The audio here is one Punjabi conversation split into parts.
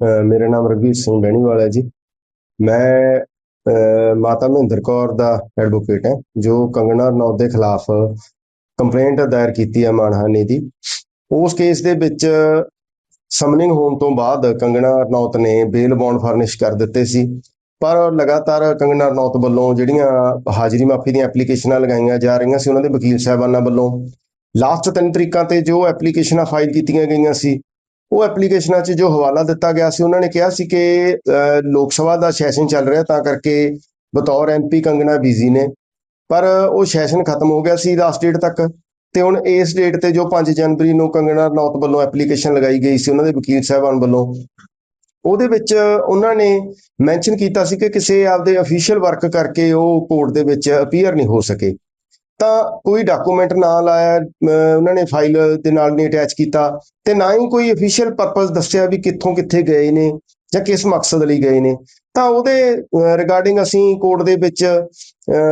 ਮੇਰਾ ਨਾਮ ਰਘਵੀਰ ਸਿੰਘ ਬੈਣੀਵਾਲ ਹੈ ਜੀ। ਮੈਂ ਮਾਤਾ ਮਹਿੰਦਰ ਕੌਰ ਦਾ ਐਡਵੋਕੇਟ ਹਾਂ, ਜੋ ਕੰਗਣਾ ਰਣੌਤ ਦੇ ਖਿਲਾਫ ਕੰਪਲੇਂਟ ਦਾਇਰ ਕੀਤੀ ਹੈ ਮਾਨਹਾਨੀ ਦੀ। ਉਸ ਕੇਸ ਦੇ ਵਿੱਚ ਸਮਨਿੰਗ ਹੋਣ ਤੋਂ ਬਾਅਦ ਕੰਗਣਾ ਰਣੌਤ ਨੇ ਬੇਲ ਬੌਂਡ ਫਰਨਿਸ਼ ਕਰ ਦਿੱਤੇ ਸੀ। ਪਰ ਲਗਾਤਾਰ ਕੰਗਣਾ ਰਣੌਤ ਵੱਲੋਂ ਜਿਹੜੀਆਂ ਹਾਜ਼ਰੀ ਮਾਫੀ ਦੀਆਂ ਐਪਲੀਕੇਸ਼ਨਾਂ ਲਗਾਈਆਂ ਜਾ ਰਹੀਆਂ ਸੀ, ਉਹਨਾਂ ਦੇ ਵਕੀਲ ਸਾਹਿਬਾਨਾਂ ਵੱਲੋਂ ਲਾਸਟ ਤਿੰਨ ਤਰੀਕਾਂ ਤੇ ਜੋ ਐਪਲੀਕੇਸ਼ਨਾਂ ਫਾਈਲ ਕੀਤੀਆਂ ਗਈਆਂ ਸੀ ਉਹ ਐਪਲੀਕੇਸ਼ਨਾਂ 'ਚ ਜੋ ਹਵਾਲਾ ਦਿੱਤਾ ਗਿਆ ਸੀ, ਉਹਨਾਂ ਨੇ ਕਿਹਾ ਸੀ ਕਿ ਲੋਕ ਸਭਾ ਦਾ ਸੈਸ਼ਨ ਚੱਲ ਰਿਹਾ, ਤਾਂ ਕਰਕੇ ਬਤੌਰ ਐਮਪੀ ਕੰਗਣਾ ਬਿਜ਼ੀ ਨੇ। ਪਰ ਉਹ ਸੈਸ਼ਨ ਖਤਮ ਹੋ ਗਿਆ ਸੀ ਲਾਸਟ ਡੇਟ ਤੱਕ ਤੇ ਹੁਣ ਇਸ ਡੇਟ ਤੇ ਜੋ 5 ਜਨਵਰੀ ਨੂੰ ਕੰਗਣਾ ਰਣੌਤ ਵੱਲੋਂ ਐਪਲੀਕੇਸ਼ਨ ਲਗਾਈ ਗਈ ਸੀ, ਉਹਨਾਂ ਦੇ ਵਕੀਲ ਸਾਹਿਬਾਨ ਵੱਲੋਂ, ਉਹਦੇ ਵਿੱਚ ਉਹਨਾਂ ਨੇ ਮੈਂਸ਼ਨ ਕੀਤਾ ਸੀ ਕਿ ਕਿਸੇ ਆਪਦੇ ਅਫੀਸ਼ੀਅਲ ਵਰਕ ਕਰਕੇ ਉਹ ਕੋਰਟ ਦੇ ਵਿੱਚ ਅਪੀਅਰ ਨਹੀਂ ਹੋ ਸਕੇ। ਤਾਂ ਕੋਈ ਡਾਕੂਮੈਂਟ ਨਾ ਲਾਇਆ ਉਹਨਾਂ ਨੇ ਫਾਈਲ ਦੇ ਨਾਲ ਨਹੀਂ ਅਟੈਚ ਕੀਤਾ ਤੇ ਨਾ ਹੀ ਕੋਈ ਅਫੀਸ਼ੀਅਲ ਪਰਪਸ ਦੱਸਿਆ ਵੀ ਕਿੱਥੋਂ ਕਿੱਥੇ ਗਏ ਨੇ ਜਾਂ ਕਿਸ ਮਕਸਦ ਲਈ ਗਏ ਨੇ। ਤਾਂ ਉਹਦੇ ਰਿਗਾਰਡਿੰਗ ਅਸੀਂ ਕੋਰਟ ਦੇ ਵਿੱਚ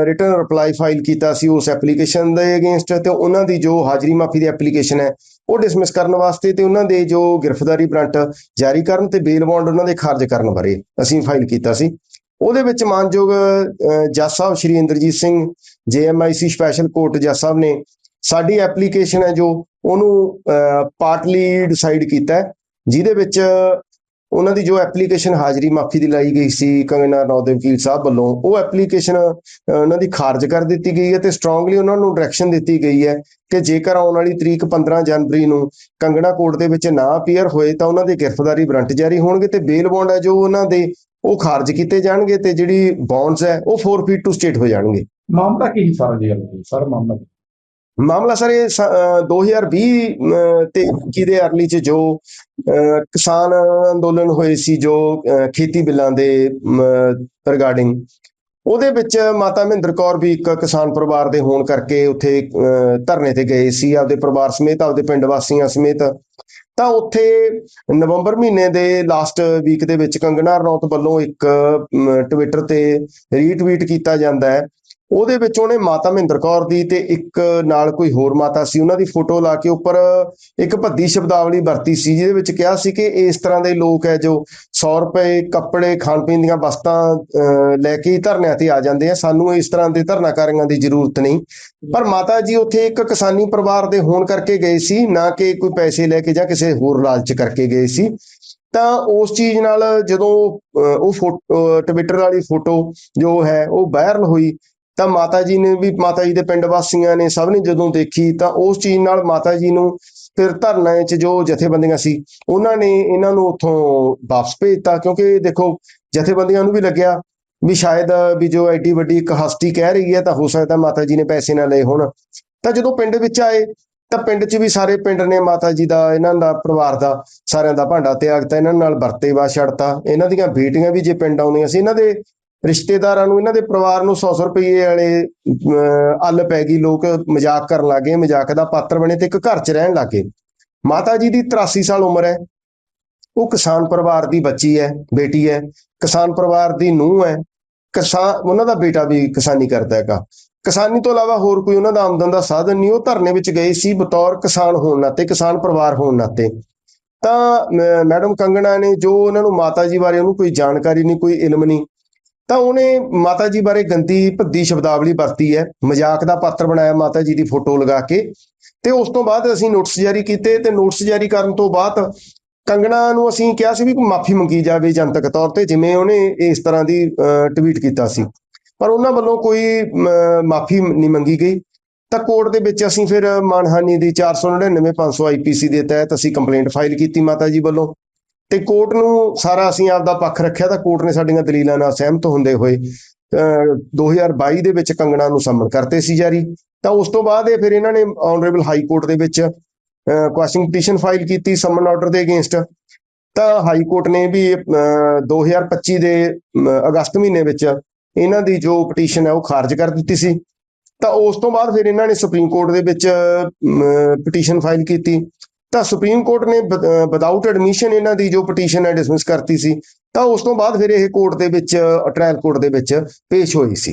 ਰਿਟਰਨ ਰਿਪਲਾਈ ਫਾਈਲ ਕੀਤਾ ਸੀ ਉਸ ਐਪਲੀਕੇਸ਼ਨ ਦੇ ਅਗੇਂਸਟ ਤੇ ਉਹਨਾਂ ਦੀ ਜੋ ਹਾਜ਼ਰੀ ਮਾਫੀ ਦੀ ਐਪਲੀਕੇਸ਼ਨ ਹੈ ਉਹ ਡਿਸਮਿਸ ਕਰਨ ਵਾਸਤੇ ਤੇ ਉਹਨਾਂ ਦੇ ਜੋ ਗ੍ਰਿਫਤਾਰੀ ਵਾਰੰਟ ਜਾਰੀ ਕਰਨ ਤੇ ਬੇਲ ਬੌਂਡ ਉਹਨਾਂ ਦੇ ਖਾਰਜ ਕਰਨ ਬਾਰੇ ਅਸੀਂ ਫਾਈਲ ਕੀਤਾ ਸੀ। ਉਹਦੇ ਵਿੱਚ ਮਾਨਯੋਗ ਅ, ਜੱਜ ਸਾਹਿਬ Shri Inderjit Singh JMIC special court ਜੱਜ ਸਾਹਿਬ ਨੇ ਸਾਡੀ ਐਪਲੀਕੇਸ਼ਨ ਹੈ ਜੋ ਉਹਨੂੰ ਪਾਰਟਲੀ ਡਿਸਾਈਡ ਕੀਤਾ ਜਿਹਦੇ ਵਿੱਚ ਉਹਨਾਂ ਦੀ ਜੋ ਐਪਲੀਕੇਸ਼ਨ ਹਾਜ਼ਰੀ ਮਾਫੀ ਦੀ ਲਾਈ ਗਈ ਸੀ ਕੰਗਨਾ ਨੌਦੇ ਵਕੀਲ ਸਾਹਿਬ ਵੱਲੋਂ, ਉਹ ਐਪਲੀਕੇਸ਼ਨ ਉਹਨਾਂ ਦੀ ਖਾਰਜ ਕਰ ਦਿੱਤੀ ਗਈ ਹੈ ਤੇ ਸਟਰੋਂਗਲੀ ਉਹਨਾਂ ਨੂੰ ਡਾਇਰੈਕਸ਼ਨ ਦਿੱਤੀ ਗਈ ਹੈ ਕਿ ਜੇਕਰ ਆਉਣ ਵਾਲੀ ਤਰੀਕ 15 ਜਨਵਰੀ ਨੂੰ ਕੰਗਣਾ ਕੋਰਟ ਦੇ ਵਿੱਚ ਨਾ ਅਪੀਅਰ ਹੋਏ ਤਾਂ ਉਹਨਾਂ ਦੇ ਗ੍ਰਿਫਤਾਰੀ ਵਾਰੰਟ ਜਾਰੀ ਹੋਣਗੇ ਤੇ ਬੇਲ ਬੌਂਡ ਹੈ ਜੋ ਉਹਨਾਂ ਦੇ ਉਹ ਖਾਰਜ ਕੀਤੇ ਜਾਣਗੇ ਤੇ ਜਿਹੜੀ ਬੌਂਡਸ ਹੈ ਉਹ ਫੋਰਫੀਟ ਟੂ ਸਟੇਟ ਹੋ ਜਾਣਗੇ। ਮਾਮਲਾ ਕੀ ਸੀ ਸਾਰਾ ਜੀ ਗੱਲ ਸਰ ਮਾਮਲਾ ਕੀ? ਮਾਮਲਾ ਸਰ ਇਹ ਸ- ਅਹ 2020 ਅਹ ਤੇ 21 ਦੇ ਅਰਲੀ ਚ ਜੋ, ਅਹ ਕਿਸਾਨ ਅੰਦੋਲਨ ਹੋਏ ਸੀ, ਜੋ, ਅਹ ਖੇਤੀ ਬਿੱਲਾਂ ਦੇ ਰਿਗਾਰਡਿੰਗ ਉਹਦੇ ਵਿੱਚ ਮਾਤਾ ਮਹਿੰਦਰ ਕੌਰ ਵੀ ਇੱਕ ਕਿਸਾਨ ਪਰਿਵਾਰ ਦੇ ਹੋਣ ਕਰਕੇ ਉੱਥੇ, ਅਹ ਧਰਨੇ ਤੇ ਗਏ ਸੀ, ਆਪਦੇ ਪਰਿਵਾਰ ਸਮੇਤ, ਆਪਦੇ ਪਿੰਡ ਵਾਸੀਆਂ ਸਮੇਤ। ਤਾਂ ਉੱਥੇ ਨਵੰਬਰ ਮਹੀਨੇ ਦੇ ਲਾਸਟ ਵੀਕ ਦੇ ਵਿੱਚ ਕੰਗਨਾ ਰਣੌਤ ਵੱਲੋਂ ਇੱਕ ਟਵਿੱਟਰ ਤੇ ਰੀਟਵੀਟ ਕੀਤਾ ਜਾਂਦਾ ਹੈ। ਉਹਦੇ ਵਿੱਚ ਉਹਨੇ ਮਾਤਾ ਮਹਿੰਦਰ ਕੌਰ ਦੀ ਤੇ ਇੱਕ ਨਾਲ ਕੋਈ ਹੋਰ ਮਾਤਾ ਸੀ ਉਹਨਾਂ ਦੀ ਫੋਟੋ ਲਾ ਕੇ ਉੱਪਰ ਇੱਕ ਭੱਦੀ ਸ਼ਬਦਾਵਲੀ ਵਰਤੀ ਸੀ ਜਿਹਦੇ ਵਿੱਚ ਕਿਹਾ ਸੀ ਕਿ ਇਸ ਤਰ੍ਹਾਂ ਦੇ ਲੋਕ ਹੈ ਜੋ 100 ਰੁਪਏ ਕੱਪੜੇ ਖਾਣ ਪੀਣ ਦੀਆਂ ਵਸਤਾਂ ਅਹ, ਲੈ ਕੇ ਹੀ ਧਰਨਿਆਂ ਤੇ ਆ ਜਾਂਦੇ ਆ ਸਾਨੂੰ ਇਸ ਤਰ੍ਹਾਂ ਦੇ ਧਰਨਾਕਾਰੀਆਂ ਦੀ ਜ਼ਰੂਰਤ ਨਹੀਂ। ਪਰ ਮਾਤਾ ਜੀ ਉੱਥੇ ਇੱਕ ਕਿਸਾਨੀ ਪਰਿਵਾਰ ਦੇ ਹੋਣ ਕਰਕੇ ਗਏ ਸੀ ਨਾ ਕਿ ਕੋਈ ਪੈਸੇ ਲੈ ਕੇ ਜਾਂ ਕਿਸੇ ਹੋਰ ਲਾਲਚ ਕਰਕੇ ਗਏ ਸੀ। ਤਾਂ ਉਸ ਚੀਜ਼ ਨਾਲ ਜਦੋਂ ਅਹ, ਉਹ ਫੋਟੋ ਟਵਿੱਟਰ ਵਾਲੀ ਫੋਟੋ ਜੋ ਹੈ ਉਹ ਵਾਇਰਲ ਹੋਈ ਤਾਂ ਮਾਤਾ ਜੀ ਨੇ ਵੀ, ਮਾਤਾ ਜੀ ਦੇ ਪਿੰਡ ਵਾਸੀਆਂ ਨੇ ਸਭ ਨੇ ਜਦੋਂ ਦੇਖੀ ਤਾਂ ਉਸ ਚੀਜ਼ ਨਾਲ ਮਾਤਾ ਜੀ ਨੂੰ ਫਿਰ ਧਰਨਾ 'ਚ ਜੋ ਜਥੇਬੰਦੀਆਂ ਸੀ, ਉਹਨਾਂ ਨੇ ਇਹਨਾਂ ਨੂੰ ਉੱਥੋਂ ਵਾਪਸ ਭੇਜਤਾ ਕਿਉਂਕਿ ਦੇਖੋ ਜਥੇਬੰਦੀਆਂ ਨੂੰ ਵੀ ਲੱਗਿਆ ਵੀ ਸ਼ਾਇਦ ਵੀ ਜੋ ਐਡੀ ਵੱਡੀ ਇੱਕ ਹਸਤੀ ਕਹਿ ਰਹੀ ਹੈ ਤਾਂ ਹੋ ਸਕਦਾ ਮਾਤਾ ਜੀ ਨੇ ਪੈਸੇ ਨਾ ਲਏ ਹੋਣ। ਤਾਂ ਜਦੋਂ ਪਿੰਡ ਵਿੱਚ ਆਏ ਤਾਂ ਪਿੰਡ 'ਚ ਵੀ ਸਾਰੇ ਪਿੰਡ ਨੇ ਮਾਤਾ ਜੀ ਦਾ, ਇਹਨਾਂ ਦਾ ਪਰਿਵਾਰ ਦਾ ਸਾਰਿਆਂ ਦਾ ਭਾਂਡਾ ਤਿਆਗਤਾ ਇਹਨਾਂ ਨਾਲ ਵਰਤੇਵਾ ਛੱਡਤਾ ਇਹਨਾਂ ਦੀਆਂ ਬੇਟੀਆਂ ਵੀ ਜੇ ਪਿੰਡ ਆਉਂਦੀਆਂ ਸੀ, ਇਹਨਾਂ ਦੇ ਰਿਸ਼ਤੇਦਾਰਾਂ ਨੂੰ ਇਹਨਾਂ ਦੇ ਪਰਿਵਾਰ ਨੂੰ 100 ਰੁਪਏ ਵਾਲੇ ਅਹ, ਅੱਲ ਪੈ ਗਈ ਲੋਕ ਮਜ਼ਾਕ ਕਰਨ ਲੱਗੇ ਮਜ਼ਾਕ ਦਾ ਪਾਤਰ ਬਣੇ ਤੇ ਇੱਕ ਘਰ 'ਚ ਰਹਿਣ ਲੱਗੇ ਮਾਤਾ ਜੀ ਦੀ 83 ਸਾਲ ਉਮਰ ਹੈ। ਉਹ ਕਿਸਾਨ ਪਰਿਵਾਰ ਦੀ ਬੱਚੀ ਹੈ ਬੇਟੀ ਹੈ। ਕਿਸਾਨ ਪਰਿਵਾਰ ਦੀ ਨੂੰਹ ਹੈ। ਕਿਸਾਨ ਉਹਨਾਂ ਦਾ ਬੇਟਾ ਵੀ ਕਿਸਾਨੀ ਕਰਦਾ ਹੈਗਾ। ਕਿਸਾਨੀ ਤੋਂ ਇਲਾਵਾ ਹੋਰ ਕੋਈ ਉਹਨਾਂ ਦਾ ਆਮਦਨ ਦਾ ਸਾਧਨ ਨਹੀਂ। ਉਹ ਧਰਨੇ ਵਿੱਚ ਗਏ ਸੀ ਬਤੌਰ ਕਿਸਾਨ ਹੋਣ ਨਾਤੇ ਕਿਸਾਨ ਪਰਿਵਾਰ ਹੋਣ ਨਾਤੇ। ਤਾਂ ਮੈਡਮ ਕੰਗਣਾ ਨੇ ਜੋ ਉਹਨਾਂ ਨੂੰ ਮਾਤਾ ਜੀ ਬਾਰੇ ਉਹਨੂੰ ਕੋਈ ਜਾਣਕਾਰੀ ਨਹੀਂ ਕੋਈ ਇਲਮ ਨਹੀਂ ਤਾਂ ਉਹਨੇ ਮਾਤਾ ਜੀ ਬਾਰੇ ਗੰਦੀ ਭੱਦੀ ਸ਼ਬਦਾਵਲੀ ਵਰਤੀ ਹੈ। ਮਜ਼ਾਕ ਦਾ ਪਾਤਰ ਬਣਾਇਆ ਮਾਤਾ ਜੀ ਦੀ ਫੋਟੋ ਲਗਾ ਕੇ। ਤੇ ਉਸ ਤੋਂ ਬਾਅਦ ਅਸੀਂ ਨੋਟਿਸ ਜਾਰੀ ਕੀਤੇ ਤੇ ਨੋਟਿਸ ਜਾਰੀ ਕਰਨ ਤੋਂ ਬਾਅਦ ਕੰਗਣਾ ਨੂੰ ਅਸੀਂ ਕਿਹਾ ਸੀ ਵੀ ਕੋਈ ਮਾਫੀ ਮੰਗੀ ਜਾਵੇ ਜਨਤਕ ਤੌਰ ਤੇ, ਜਿਵੇਂ ਉਹਨੇ ਇਸ ਤਰ੍ਹਾਂ ਦੀ ਟਵੀਟ ਕੀਤਾ ਸੀ। ਪਰ ਉਹਨਾਂ ਵੱਲੋਂ ਕੋਈ ਮਾਫੀ ਨਹੀਂ ਮੰਗੀ ਗਈ। ਤਾਂ ਕੋਰਟ ਦੇ ਵਿੱਚ ਅਸੀਂ ਫਿਰ ਮਾਨਹਾਨੀ ਦੀ 499 500 ਆਈਪੀਸੀ ਦੇ ਤਹਿਤ ਅਸੀਂ ਕੰਪਲੇਂਟ ਫਾਈਲ ਕੀਤੀ ਮਾਤਾ ਜੀ ਵੱਲੋਂ। ਤੇ ਕੋਰਟ ਨੂੰ ਸਾਰਾ ਅਸੀਂ ਆਪਦਾ ਪੱਖ ਰੱਖਿਆ ਤਾਂ ਕੋਰਟ ਨੇ ਸਾਡੀਆਂ ਦਲੀਲਾਂ ਨਾਲ ਸਹਿਮਤ ਹੁੰਦੇ ਹੋਏ ਅਹ, 2022 ਦੇ ਵਿੱਚ ਕੰਗਣਾ ਨੂੰ ਸੰਮਨ ਕਰਤੇ ਸੀ ਜਾਰੀ। ਤਾਂ ਉਸ ਤੋਂ ਬਾਅਦ ਇਹ ਫਿਰ ਇਹਨਾਂ ਨੇ ਆਨਰੇਬਲ ਹਾਈ ਕੋਰਟ ਦੇ ਵਿੱਚ ਕੁਐਸਚਨ ਪਟੀਸ਼ਨ ਫਾਈਲ ਕੀਤੀ ਸਮਨ ਆਰਡਰ ਦੇ ਅਗੇਂਸਟ ਤਾਂ ਹਾਈ ਕੋਰਟ ਨੇ ਵੀ ਅਹ, 2025 ਦੇ ਅਗਸਤ ਮਹੀਨੇ ਵਿੱਚ ਇਹਨਾਂ ਦੀ ਜੋ ਪਟੀਸ਼ਨ ਹੈ ਉਹ ਖਾਰਜ ਕਰ ਦਿੱਤੀ ਸੀ। ਤਾਂ ਉਸ ਤੋਂ ਬਾਅਦ ਫਿਰ ਇਹਨਾਂ ਨੇ ਸੁਪਰੀਮ ਕੋਰਟ ਦੇ ਵਿੱਚ ਪਟੀਸ਼ਨ ਫਾਈਲ ਕੀਤੀ। ਤਾਂ ਸੁਪਰੀਮ ਕੋਰਟ ਨੇ ਵਿਦਆਊਟ ਐਡਮਿਸ਼ਨ ਇਹਨਾਂ ਦੀ ਜੋ ਪਟੀਸ਼ਨ ਹੈ ਡਿਸਮਿਸ ਕਰਤੀ ਸੀ, ਤਾਂ ਉਸ ਤੋਂ ਬਾਅਦ ਫਿਰ ਇਹ ਕੋਰਟ ਦੇ ਵਿੱਚ ਟ੍ਰਾਇਲ ਕੋਰਟ ਦੇ ਵਿੱਚ ਪੇਸ਼ ਹੋਈ ਸੀ।